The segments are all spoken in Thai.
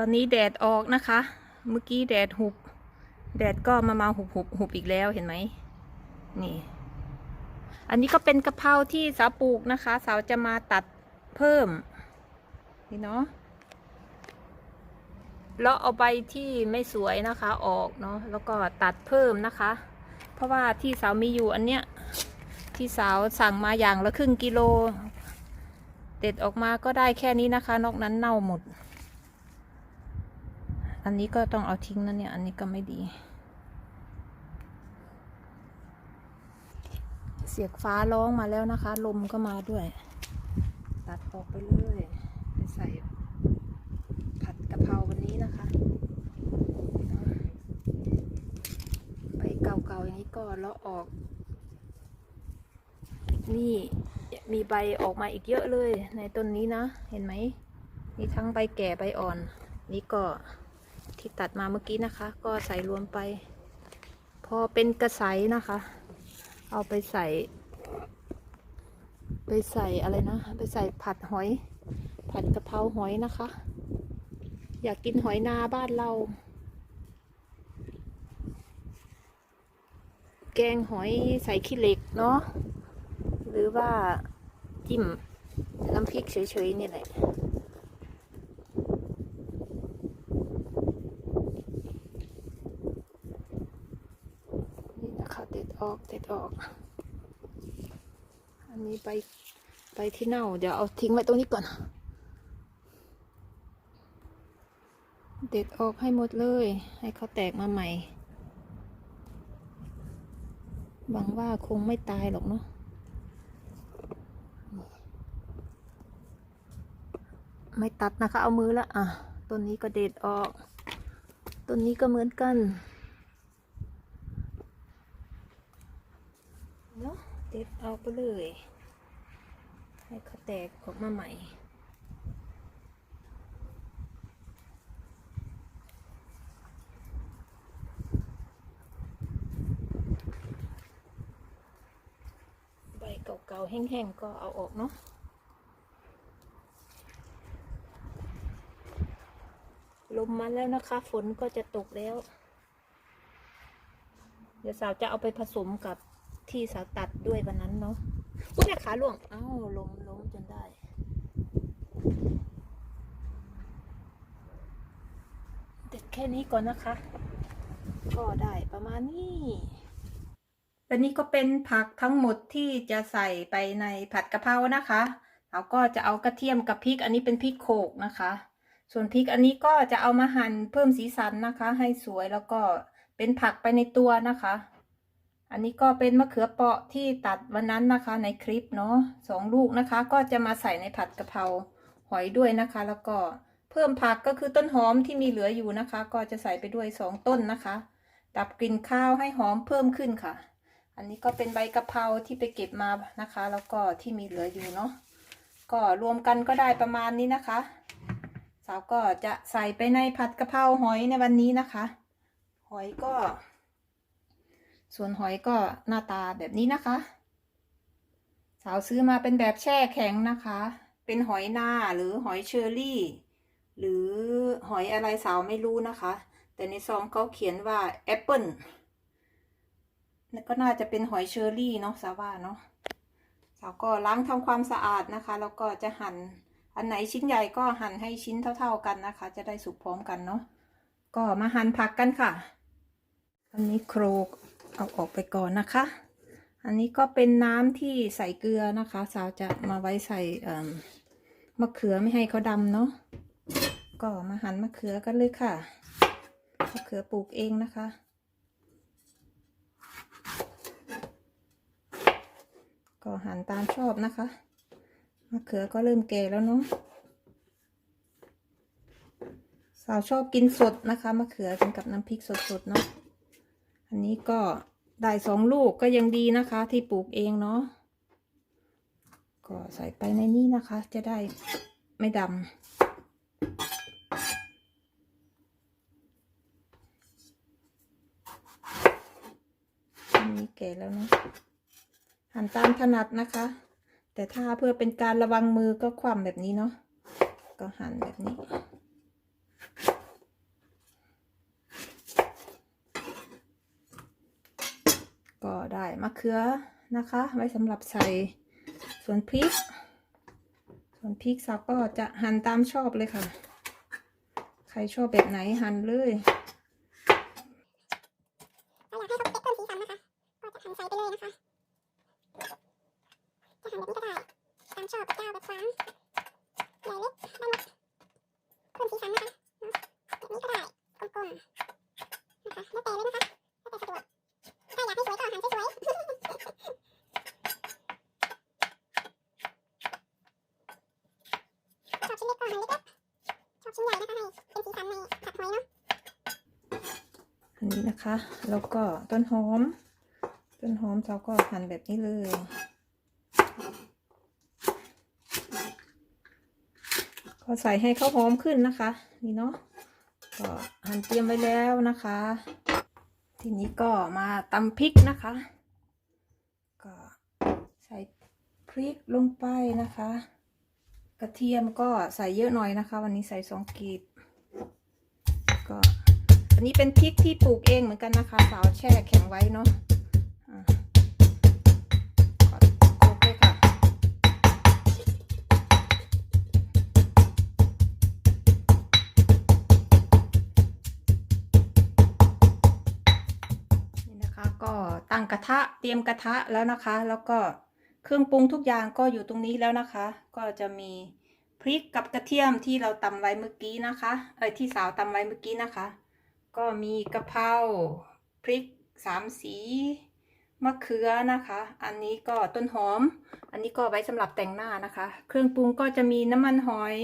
ตอนนี้แดดออกนะคะ เมื่อกี้แดดหุบ แดดก็มามาหุบหุบหุบอีกแล้วเห็นไหมนี่ อันนี้ก็เป็นกะเพราที่สาวปลูกนะคะ สาวจะมาตัดเพิ่ม นี่เนาะแล้วเอาใบที่ไม่สวยนะคะออกเนาะแล้วก็ตัดเพิ่มนะคะ เพราะว่าที่สาวมีอยู่อันเนี้ยที่สาวสั่งมาอย่างละครึ่งกิโลเด็ดออกมาก็ได้แค่นี้นะคะ นอกนั้นเน่าหมด อันนี้ก็ต้องเอาทิ้งนะเนี่ย อันนี้ก็ไม่ดี เสียงฟ้าร้องมาแล้วนะคะ ลมก็มาด้วย ตัดออกไปเลย ไปใส่ผัดกะเพราวันนี้นะคะ ใบเก่าๆอย่างนี้ก็เลาะออก นี่มีใบออกมาอีกเยอะเลยในต้นนี้นะ เห็นไหมมีทั้งใบแก่ใบอ่อน นี่ก็ ที่ตัดมาเมื่อกี้นะคะ ก็ใส่รวมไป พอเป็นกระใสนะคะ เอาไปใส่ ไปใส่อะไรนะ ไปใส่ผัดหอย ผัดกะเพราหอยนะคะ อยากกินหอยนาบ้านเรา แกงหอยใส่ขี้เหล็กเนาะหรือว่าจิ้มน้ำพริกเฉยๆนี่แหละ นี่นะคะเด็ด ออกเด็ดออก อันนี้ไปไปที่เน่า เดี๋ยวเอาทิ้งไว้ตรงนี้ก่อน เด็ดออกให้หมดเลย ให้เขาแตกมาใหม่ หวังว่าคงไม่ตายหรอกเนาะไม่ตัดนะคะ เอามือละอะต้นนี้ก็เด็ดออก ต้นนี้ก็เหมือนกัน เเด็ดออกไปเลย ให้เขาแตกออกมาใหม่ใบเก่าๆแห้งๆ ก็เอาออกเนาะลมมาแล้วนะคะ ฝนก็จะตกแล้ว เดี๋ยวสาวจะเอาไปผสมกับ ที่สาวตัดด้วยวันนั้นเนาะอุ้ยแม่ขาล่วง เอ้าลมล้มจนได้ เด็ดแค่นี้ก่อนนะคะ ก็ได้ประมาณนี้และนี่ก็เป็นผักทั้งหมดที่จะใส่ไปในผัดกะเพรานะคะเราก็จะเอากระเทียมกับพริก อันนี้เป็นพริกโขกนะคะ ส่วนพริกอันนี้ก็จะเอามาหั่นเพิ่มสีสันนะคะ ให้สวยแล้วก็เป็นผักไปในตัวนะคะ อันนี้ก็เป็นมะเขือเปราะที่ตัดวันนั้นนะคะในคลิปเนาะสองลูกนะคะ ก็จะมาใส่ในผัดกะเพราหอยด้วยนะคะ แล้วก็เพิ่มผักก็คือต้นหอมที่มีเหลืออยู่นะคะ ก็จะใส่ไปด้วยสองต้นนะคะ ดับกลิ่นข้าวให้หอมเพิ่มขึ้นค่ะ อันนี้ก็เป็นใบกะเพราที่ไปเก็บมานะคะ แล้วก็ที่มีเหลืออยู่เนาะก็รวมกันก็ได้ประมาณนี้นะคะ สาวก็จะใส่ไปในผัดกะเพราหอยในวันนี้นะคะ หอยก็ ส่วนหอยก็หน้าตาแบบนี้นะคะ สาวซื้อมาเป็นแบบแช่แข็งนะคะ เป็นหอยนาหรือหอยเชอรี่ หรือหอยอะไรสาวไม่รู้นะคะ แต่ในซองเขาเขียนว่าแอปเปิลก็น่าจะเป็นหอยเชอรี่เนาะสาวว่าเนาะสาวก็ล้างทำความสะอาดนะคะ แล้วก็จะหั่นอันไหนชิ้นใหญ่ก็หั่นให้ชิ้นเท่า ๆกันนะคะ จะได้สุกพร้อมกันเนาะก็มาหั่นผักกันค่ะอันนี้โครก เอาออกไปก่อนนะคะ อันนี้ก็เป็นน้ำที่ใส่เกลือนะคะ สาวจะมาไว้ใส่เอ่อมะเขือไม่ให้เขาดำเนาะ ก็มาหั่นมะเขือกันเลยค่ะ มะเขือปลูกเองนะคะ ก็หั่นตามชอบนะคะ มะเขือก็เริ่มแก่แล้วเนาะสาวชอบกินสดนะคะมะเขือกินกับน้ำพริกสดๆเนาะ อันนี้ก็ได้สองลูกก็ยังดีนะคะ ที่ปลูกเองเนาะก็ใส่ไปในนี้นะคะ จะได้ไม่ดำอันนี้แก่แล้วเนาะหั่นตามถนัดนะคะ แต่ถ้าเพื่อเป็นการระวังมือก็คว่ำแบบนี้เนาะก็หั่นแบบนี้ ก็ได้ มะเขือนะคะ ไว้สำหรับใส่ส่วนพริก ส่วนพริกสาวก็จะหั่นตามชอบเลยค่ะ ใครชอบแบบไหนหั่นเลย เราอยากให้เขาเพิ่มสีสันนะคะ ก็จะหั่นใส่ไปเลยนะคะ จะหั่นแบบนี้ก็ได้ ตามชอบยาวแบบขวางใหญ่เล็กได้หมดเพิ่มสีสันนะคะเนาะแบบนี้ก็ได้กลมๆนะคะแล้วแต่เลยนะคะแล้วแต่สะดวกถ้าอยากให้สวยก็หั่นสวยๆชอบชิ้นเล็กก็หั่นเล็กๆชอบชิ้นใหญ่นะคะให้เป็นสีสันในผัดหอยเนาะ อั นนี้นะคะ แล้วก็ต้นหอม ต้นหอมเราก็หั่นแบบนี้เลยก็ใส่ให้เขาหอมขึ้นนะคะ นี่เนาะก็หั่นเตรียมไว้แล้วนะคะ ทีนี้ก็มาตำพริกนะคะ ก็ใส่พริกลงไปนะคะ กระเทียมก็ใส่เยอะหน่อยนะคะ วันนี้ใส่สองกีบก็ อันนี้เป็นพริกที่ปลูกเองเหมือนกันนะคะ สาวแช่แข็งไว้เนาะนี่นะคะก็ตั้งกระทะเตรียมกระทะแล้วนะคะ แล้วก็เครื่องปรุงทุกอย่างก็อยู่ตรงนี้แล้วนะคะ ก็จะมีพริกกับกระเทียมที่เราตำไว้เมื่อกี้นะคะ เอ้ยที่สาวตำไว้เมื่อกี้นะคะ ก็มีกะเพราพริกสามสีมะเขือนะคะ อันนี้ก็ต้นหอม อันนี้ก็ไว้สำหรับแต่งหน้านะคะ เครื่องปรุงก็จะมีน้ำมันหอย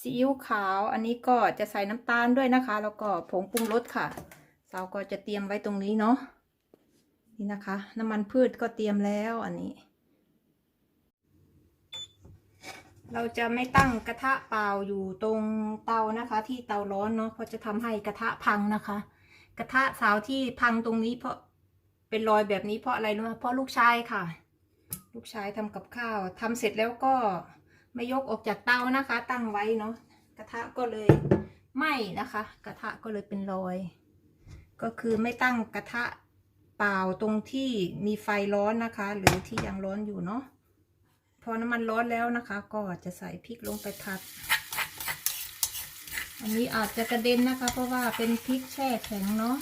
ซีอิ๊วขาว อันนี้ก็จะใส่น้ำตาลด้วยนะคะ แล้วก็ผงปรุงรสค่ะ เราก็จะเตรียมไว้ตรงนี้เนาะนี่นะคะ น้ำมันพืชก็เตรียมแล้วอันนี้ เราจะไม่ตั้งกระทะเปล่าอยู่ตรงเตานะคะ ที่เตาร้อนเนาะเพราะจะทำให้กระทะพังนะคะ กระทะสาวที่พังตรงนี้เพราะเป็นรอยแบบนี้เพราะอะไรรู้ไหมเพราะลูกชายค่ะ ลูกชายทำกับข้าวทำเสร็จแล้วก็ไม่ยกออกจากเตานะคะ ตั้งไว้เนาะกระทะก็เลยไหม้นะคะ กระทะก็เลยเป็นรอย ก็คือไม่ตั้งกระทะเปล่าตรงที่มีไฟร้อนนะคะ หรือที่ยังร้อนอยู่เนาะ อน้ำมันร้อนแล้วนะคะ ก็จะใส่พริกลงไปผัด อันนี้อาจจะกระเด็นนะคะ เพราะว่าเป็นพริกแช่แข็งเนาะ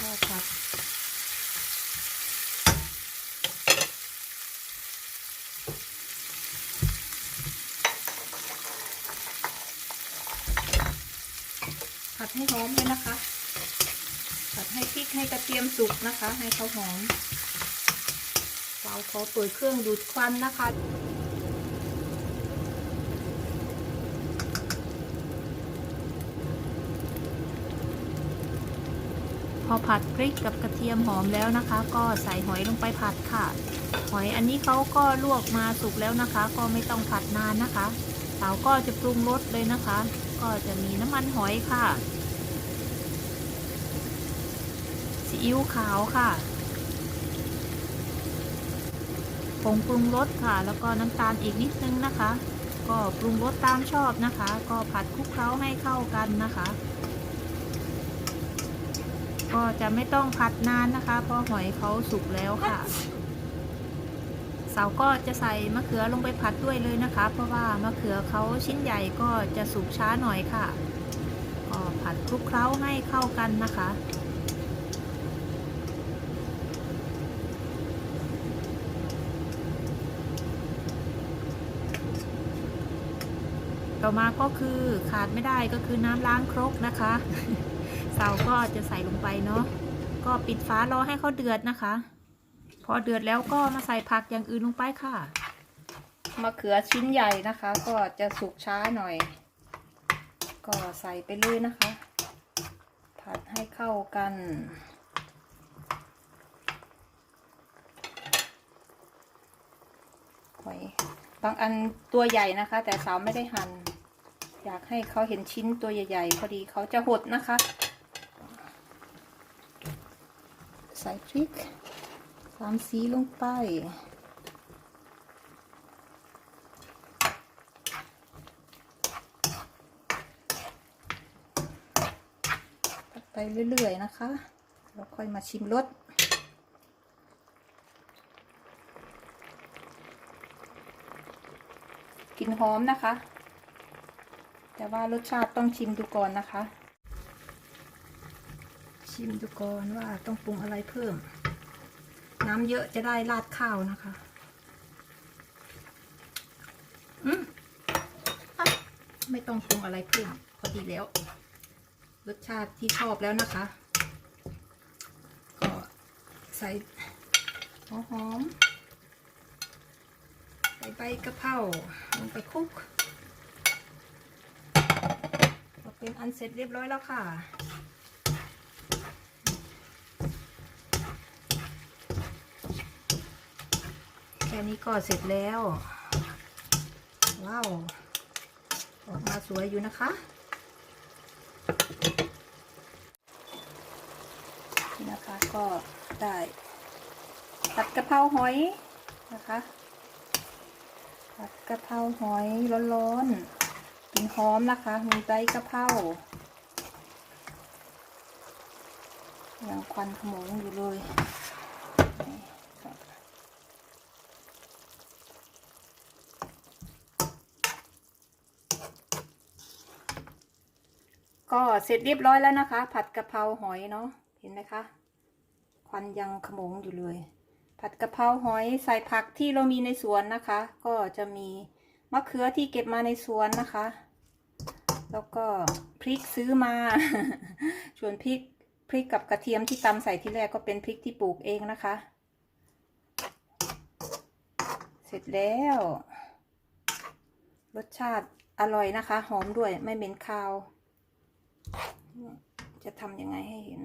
ก็ผัดผัดให้หอมเลยนะคะ ให้กระเทียมสุกนะคะ ให้เขาหอม เราขอเปิดเครื่องดูดควันนะคะพอผัดพริกกับกระเทียมหอมแล้วนะคะ ก็ใส่หอยลงไปผัดค่ะ หอยอันนี้เขาก็ลวกมาสุกแล้วนะคะ ก็ไม่ต้องผัดนานนะคะสาก็จะปรุงรสเลยนะคะ ก็จะมีน้ำมันหอยค่ะ ซีอิ๊วขาวค่ะ ผงปรุงรสค่ะ แล้วก็น้ำตาลอีกนิดนึงนะคะ ก็ปรุงรสตามชอบนะคะ ก็ผัดคลุกเคล้าให้เข้ากันนะคะ ก็จะไม่ต้องผัดนานนะคะ เพราะหอยเขาสุกแล้วค่ะเสาก็จะใส่มะเขือลงไปผัดด้วยเลยนะคะ เพราะว่ามะเขือเขาชิ้นใหญ่ก็จะสุกช้าหน่อยค่ะ ก็ผัดคลุกเคล้าให้เข้ากันนะคะ ต่อมาก็คือขาดไม่ได้ก็คือน้ำล้างครกนะคะเสาก็จะใส่ลงไปเนาะก็ปิดฝารอให้เขาเดือดนะคะ พอเดือดแล้วก็มาใส่ผักอย่างอื่นลงไปค่ะมะเขือชิ้นใหญ่นะคะ ก็จะสุกช้าหน่อย ก็ใส่ไปเลยนะคะ ผัดให้เข้ากันหอยบางอันตัวใหญ่นะคะ แต่สาวไม่ได้หัน่น อยากให้เขาเห็นชิ้นตัวใหญ่ ๆ พอดีเขาจะหดนะคะ ใส่พริกสามสีลงไปพเรื่อย ๆ นะคะแล้วค่อยมาชิมรสกลิ่นหอมนะคะ แต่ว่ารสชาติต้องชิมดูก่อนนะคะ ชิมดูก่อนว่าต้องปรุงอะไรเพิ่ม น้ำเยอะจะได้ราดข้าวนะคะอืมอไม่ต้องปรุงอะไรเพิ่มพอดีแล้ว รสชาติที่ชอบแล้วนะคะ ก็ใส่หัวหอมใส่ใบกะเพราลงไปคลุกก็ เป็นอันเสร็จเรียบร้อยแล้วค่ะแค่นี้ก็เสร็จแล้ว ว้าว ออกมาสวยอยู่นะคะนี่นะคะก็ได้ผัดกะเพราหอยนะคะผัดกะเพราหอยร้อนๆ กลิ่นหอมนะคะ มีใบกะเพรายังควันขโมงอยู่เลยก็ก็เสร็จเรียบร้อยแล้วนะคะ ผัดกะเพราหอยเนาะเห็นไหมคะ ควันยังขโมงอยู่เลย ผัดกะเพราหอยใส่ผักที่เรามีในสวนนะคะ ก็จะมี มะเขือที่เก็บมาในสวนนะคะ แล้วก็พริกซื้อมา ส่วนพริกพริกกับกระเทียมที่ตำใส่ที่แรกก็เป็นพริกที่ปลูกเองนะคะ เสร็จแล้ว รสชาติอร่อยนะคะ หอมด้วยไม่เหม็นคาว จะทำยังไงให้เห็น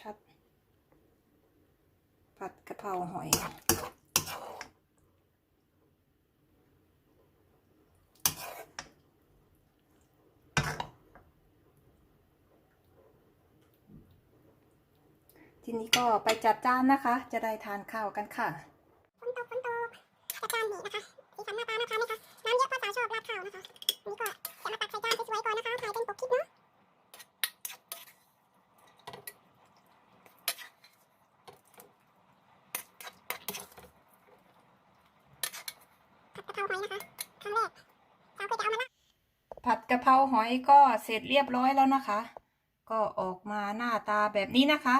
ชัดๆผัดกะเพราหอย ทีนี้ก็ไปจัดจานนะคะ จะได้ทานข้าวกันค่ะฝนตกฝนตกจัดจานนี่นะคะสีสันหน้าตาน่าทานไหมคะน้ำเยอะภาษาชอบราดข้าวนะคะนี่ก็จะมาตักใส่จานสวยๆก่อนนะคะถ่ายเป็นปกคลิปเนาะผัดกะเพราหอยนะคะครั้งแรกสาวเคยจะเอามาละผัดกะเพราหอยก็เสร็จเรียบร้อยแล้วนะคะ ก็ออกมาหน้าตาแบบนี้นะคะ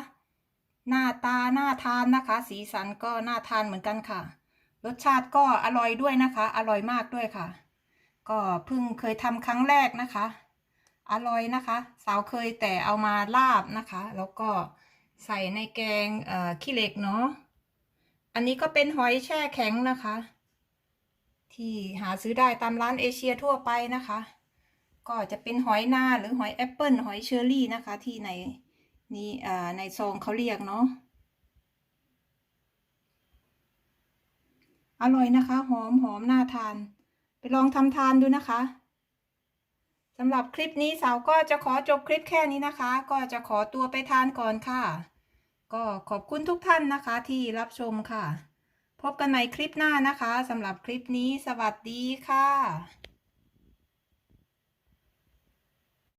หน้าตาน่าทานนะคะ สีสันก็น่าทานเหมือนกันค่ะ รสชาติก็อร่อยด้วยนะคะ อร่อยมากด้วยค่ะ ก็เพิ่งเคยทำครั้งแรกนะคะ อร่อยนะคะ สาวเคยแต่เอามาลาบนะคะ แล้วก็ใส่ในแกงขี้เหล็กเนาะอันนี้ก็เป็นหอยแช่แข็งนะคะ ที่หาซื้อได้ตามร้านเอเชียทั่วไปนะคะ ก็จะเป็นหอยนาหรือหอยแอปเปิลหอยเชอรี่นะคะ ที่ใน นี่ในซองเขาเรียกเนาะอร่อยนะคะ หอมหอมน่าทาน ไปลองทำทานดูนะคะสำหรับคลิปนี้สาวก็จะขอจบคลิปแค่นี้นะคะ ก็จะขอตัวไปทานก่อนค่ะ ก็ขอบคุณทุกท่านนะคะที่รับชมค่ะ พบกันใหม่คลิปหน้านะคะสำหรับคลิปนี้สวัสดีค่ะ